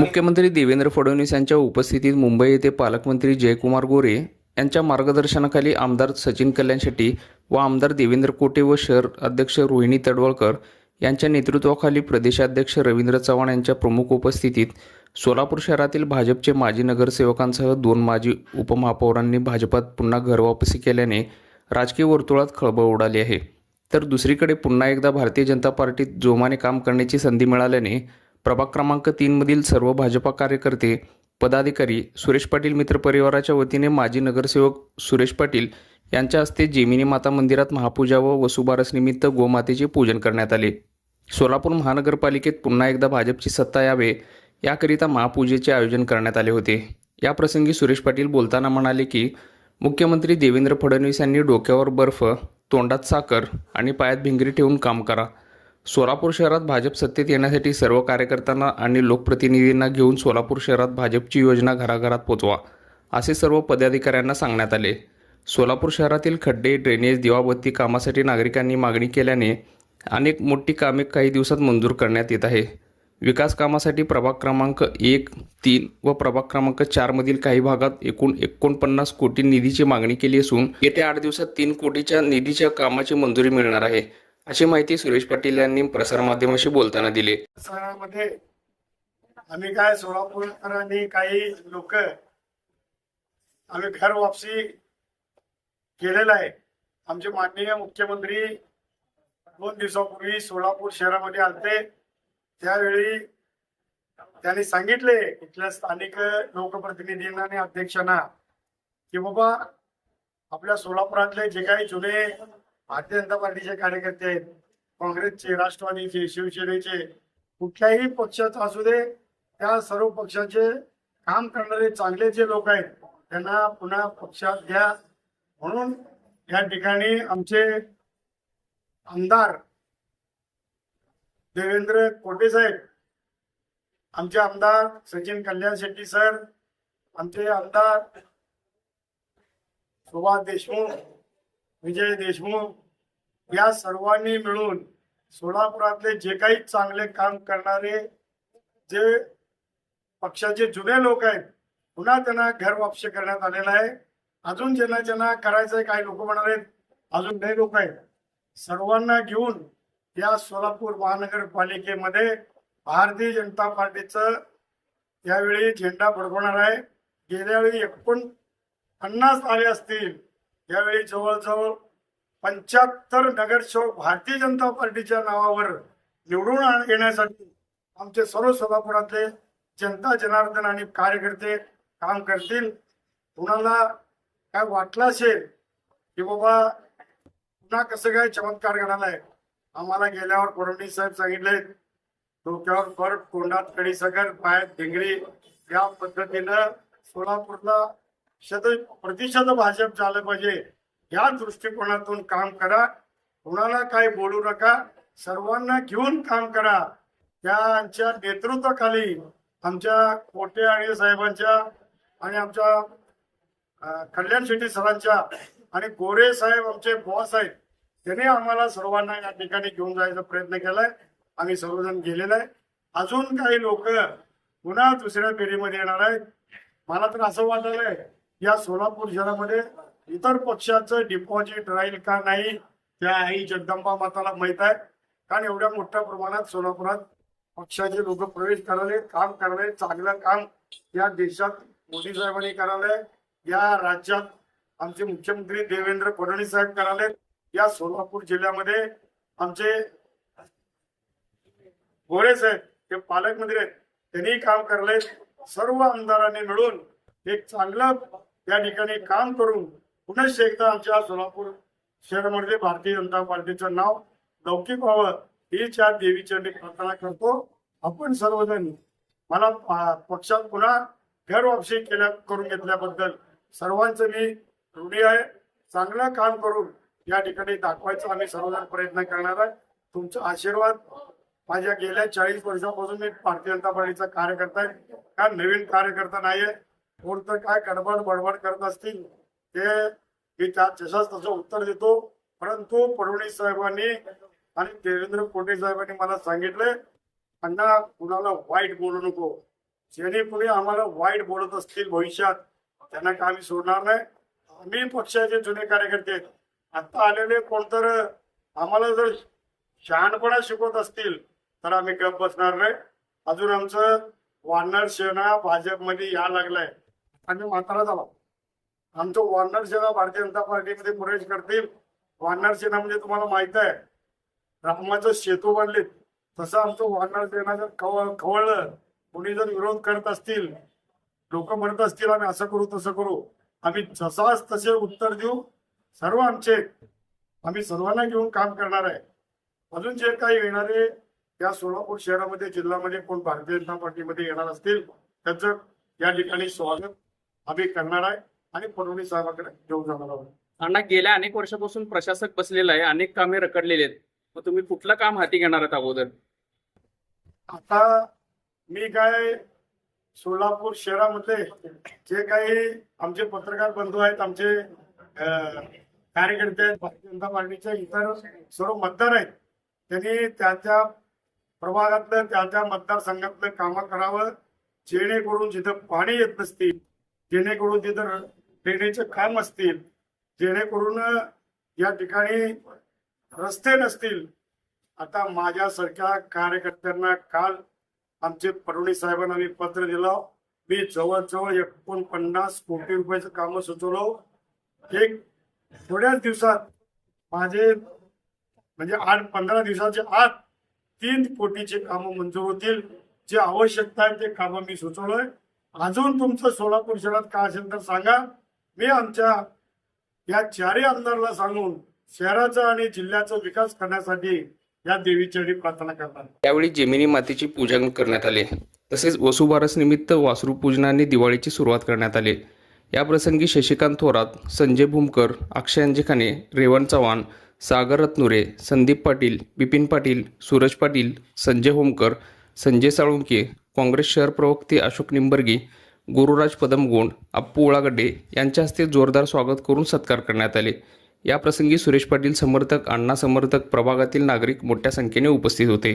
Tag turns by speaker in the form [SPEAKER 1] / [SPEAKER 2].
[SPEAKER 1] मुख्यमंत्री देवेंद्र फडणवीस यांच्या उपस्थितीत मुंबई येथे पालकमंत्री जयकुमार गोरे यांच्या मार्गदर्शनाखाली आमदार सचिन कल्याण शेट्टी व आमदार देवेंद्र कोटे व शहर अध्यक्ष रोहिणी तडवळकर यांच्या नेतृत्वाखाली प्रदेशाध्यक्ष रवींद्र चव्हाण यांच्या प्रमुख उपस्थितीत सोलापूर शहरातील भाजपचे माजी नगरसेवकांसह दोन माजी उपमहापौरांनी भाजपात पुन्हा घरवापसी केल्याने राजकीय वर्तुळात खळबळ उडाली आहे. तर दुसरीकडे पुन्हा एकदा भारतीय जनता पार्टीत जोमाने काम करण्याची संधी मिळाल्याने प्रभाग क्रमांक तीनमधील सर्व भाजपा कार्यकर्ते पदाधिकारी सुरेश पाटील मित्रपरिवाराच्या वतीने माजी नगरसेवक सुरेश पाटील यांच्या हस्ते जेमिनी माता मंदिरात महापूजा व वसुबारसनिमित्त गोमातेचे पूजन करण्यात आले. सोलापूर महानगरपालिकेत पुन्हा एकदा भाजपची सत्ता यावे याकरिता महापूजेचे आयोजन करण्यात आले होते. याप्रसंगी सुरेश पाटील बोलताना म्हणाले की मुख्यमंत्री देवेंद्र फडणवीस यांनी डोक्यावर बर्फ तोंडात साखर आणि पायात भिंगरी ठेवून काम करा. सोलापूर शहरात भाजप सत्तेत येण्यासाठी सर्व कार्यकर्त्यांना आणि लोकप्रतिनिधींना घेऊन सोलापूर शहरात भाजपची योजना घराघरात पोचवा असे सर्व पदाधिकाऱ्यांना सांगण्यात आले. सोलापूर शहरातील खड्डे ड्रेनेज दिवाबत्ती कामासाठी नागरिकांनी मागणी केल्याने अनेक मोठी कामे काही दिवसात मंजूर करण्यात येत आहे. विकास कामासाठी प्रभाग क्रमांक एक तीन व प्रभाग क्रमांक चारमधील काही भागात एकूण एकोणपन्नास कोटी निधीची मागणी केली असून येत्या आठ दिवसात तीन कोटीच्या निधीच्या कामाची मंजुरी मिळणार आहे अशी माहिती सुरेश पाटील यांनी प्रसारमाध्यमाशी बोलताना दिली.
[SPEAKER 2] प्रसारामध्ये आम्ही काय सोलापूरकरांनी काही लोक आम्ही घर वापसी केलेलं आहे. आमचे माननीय मुख्यमंत्री दोन दिवसापूर्वी सोलापूर शहरामध्ये आलते. त्यावेळी त्यांनी सांगितले इथल्या स्थानिक लोकप्रतिनिधींना आणि अध्यक्षांना की बाबा आपल्या सोलापुरातले जे काही जुने भारतीय जनता पार्टीचे कार्यकर्ते आहेत काँग्रेसचे राष्ट्रवादीचे शिवसेनेचे कुठल्याही पक्षाचा असू दे त्या सर्व पक्षाचे काम करणारे चांगले जे लोक आहेत त्यांना पुन्हा पक्षात घ्या म्हणून या ठिकाणी आमचे आमदार देवेंद्र कोटे साहेब आमचे आमदार सचिन कल्याण शेट्टी सर आमचे आमदार सुभाष देशमुख विजय देशमुख या सर्वांनी मिळून सोलापुरातले जे काही चांगले काम करणारे जे पक्षाचे जुने लोक आहेत पुन्हा त्यांना घर वापस करण्यात आलेलं आहे. अजून ज्यांना ज्यांना करायचंय काही लोक म्हणाले अजून काही लोक आहेत. सर्वांना घेऊन या सोलापूर महानगरपालिकेमध्ये भारतीय जनता पार्टीचं यावेळी झेंडा फडकवणार आहे. गेल्या वेळी एकूण पन्नास आले असतील. यावेळी जवळजवळ पंच्याहत्तर नगरसेवक भारतीय जनता पार्टीच्या नावावर निवडून आण- येण्यासाठी आमचे सर्व सोलापुरातले जनता जनार्दन आणि कार्यकर्ते काम करतील. कुणाला काय वाटलं असेल की बाबा पुन्हा कसं काय चमत्कार घडालाय आम्हाला गेल्यावर फडणवीस साहेब सांगितले डोक्यावर बर्फ तोंडात कडीसकर पायात ढिंगरी या पद्धतीनं सोलापूरला शत प्रतिशत भाजप झालं पाहिजे. या दृष्टिकोनातून काम करा. कोणाला काही बोलू नका. सर्वांना घेऊन काम करा. त्यांच्या नेतृत्वाखाली आमच्या कोटे आणि साहेबांच्या आणि आमच्या कल्याण शेट्टी सरांच्या आणि गोरे साहेब आमचे बॉस आहेत. त्यांनी आम्हाला सर्वांना या ठिकाणी घेऊन जायचा प्रयत्न केलाय. आम्ही सर्वजण गेलेलो आहे. अजून काही लोक पुन्हा दुसऱ्या फेरीमध्ये येणार आहेत. मला तर असं वाटलंय या सोलापूर शहरामध्ये इतर पक्षाचं डिपॉझिट राहील का नाही त्या आई जगदंबा माताला माहीत आहे. कारण एवढ्या मोठ्या प्रमाणात सोलापुरात पक्षाचे लोक प्रवेश करायले काम करायले चांगलं काम या देशात मोदी साहेबांनी करायलंय या राज्यात आमचे मुख्यमंत्री देवेंद्र फडणवीस साहेब कराले या सोलापूर जिल्ह्यामध्ये आमचे गोरे साहेब ते पालकमंत्री आहेत त्यांनी काम करले सर्व आमदारांनी मिळून एक चांगलं या ठिकाणी काम करून पुनश्च एकदा आमच्या सोलापूर शहरामध्ये भारतीय जनता पार्टीचं नाव लौकिक व्हावं ही चार देवीच्या प्रार्थना करतो. आपण सर्वजण मला पक्षात पुन्हा घर वापसी केल्या करून घेतल्याबद्दल सर्वांचं मी ऋणी आहे. चांगलं काम करून या ठिकाणी दाखवायचा आम्ही सर्वजण प्रयत्न करणार आहे. तुमचा आशीर्वाद. माझ्या गेल्या चाळीस वर्षापासून मी भारतीय जनता पार्टीचा कार्यकर्ता आहे. का नवीन कार्यकर्ता नाहीये. कोणतं काय गडबड बडबड करत असतील ते मी त्या तसंच तसं उत्तर देतो. परंतु फडणवीस साहेबांनी आणि देवेंद्र कोटे साहेबांनी मला सांगितले अण्णा कुणाला वाईट बोलू नको. जेणे कुणी आम्हाला वाईट बोलत असतील भविष्यात त्यांना का आम्ही सोडणार नाही. आम्ही पक्षाचे जुने कार्यकर्ते आहेत. आता आलेले कोणतर आम्हाला जर शहाणपणा शिकवत असतील तर आम्ही गप बसणार नाही. अजून आमचं वानर सेना भाजपमध्ये या लागलाय. आम्ही म्हातारा झाला. आमचं वानर सेना भारतीय जनता पार्टीमध्ये प्रवेश करतील. वानर सेना म्हणजे तुम्हाला माहीत आहे. रामाचं सेतू बांधले तसं आमचं वानर सेना जर खव खवळलं कोणी जर विरोध करत असतील लोक म्हणत असतील आम्ही असं करू तसं करू. आम्ही जसाच तसे उत्तर देऊ सर्व आमचे आम्ही सर्वांना घेऊन काम करणार आहे. अजून जे काही येणारे या सोलापूर शहरामध्ये जिल्ह्यामध्ये कोण भारतीय जनता पार्टीमध्ये येणार असतील त्यांचं या ठिकाणी स्वागत आम्ही करणार आहे आणि फडणवीस साहेबांकडे घेऊन जाणार आहोत.
[SPEAKER 1] अण्णा गेल्या अनेक वर्षापासून प्रशासक बसलेला आहे अनेक कामे रखडलेली आहेत. मग तुम्ही कुठलं काम हाती घेणार आहात अगोदर?
[SPEAKER 2] आता मी काय सोलापूर शहरामध्ये जे काही आमचे पत्रकार बंधू आहेत आमचे कार्यकर्ते आहेत भारतीय जनता पार्टीचे इतर सर्व मतदार आहेत त्यांनी त्यांच्या प्रभागातलं त्यांच्या मतदारसंघातलं कामं करावं जेणेकरून जिथं पाणी येत नसतील जेणेकरून तिथं ड्रेनेजचे काम असतील जेणेकरून या ठिकाणी रस्ते नसतील. आता माझ्यासारख्या कार्यकर्त्यांना काल आमचे फडणवीस साहेबांना मी पत्र दिलं. मी जवळजवळ एकोणपन्नास कोटी रुपयाचं काम सुचवलं. एक थोड्याच दिवसात माझे म्हणजे आठ पंधरा दिवसाच्या आत तीन कोटीचे कामं मंजूर होतील. जे आवश्यकता आहे ते कामं मी सुचवलंय. अजून तुमचं सोलापूर शहरात काय असेल तर सांगा. मी आमच्या या चारही आमदारला सांगून शहराचा आणि जिल्ह्याचा विकास करण्यासाठी या देवीचरणी प्रार्थना करतात
[SPEAKER 1] त्यावेळी जेमिनी मातेची पूजन करण्यात आले. तसेच वसुबारस निमित्त वासरू पूजनाने दिवाळीची सुरुवात करण्यात आली. या प्रसंगी शशिकांत थोरात संजय भूमकर अक्षय अंजिखाने रेवण चव्हाण सागर रत्नुरे संदीप पाटील बिपिन पाटील सूरज पाटील संजय होमकर संजय साळुंके काँग्रेस शहर प्रवक्ते अशोक निंबर्गी गुरुराज पदमगोंड अप्पू उळागड्डे यांच्या हस्ते जोरदार स्वागत करून सत्कार करण्यात आले. या प्रसंगी सुरेश पाटील समर्थक अण्णा समर्थक प्रभागातील नागरिक मोठ्या संख्येने उपस्थित होते.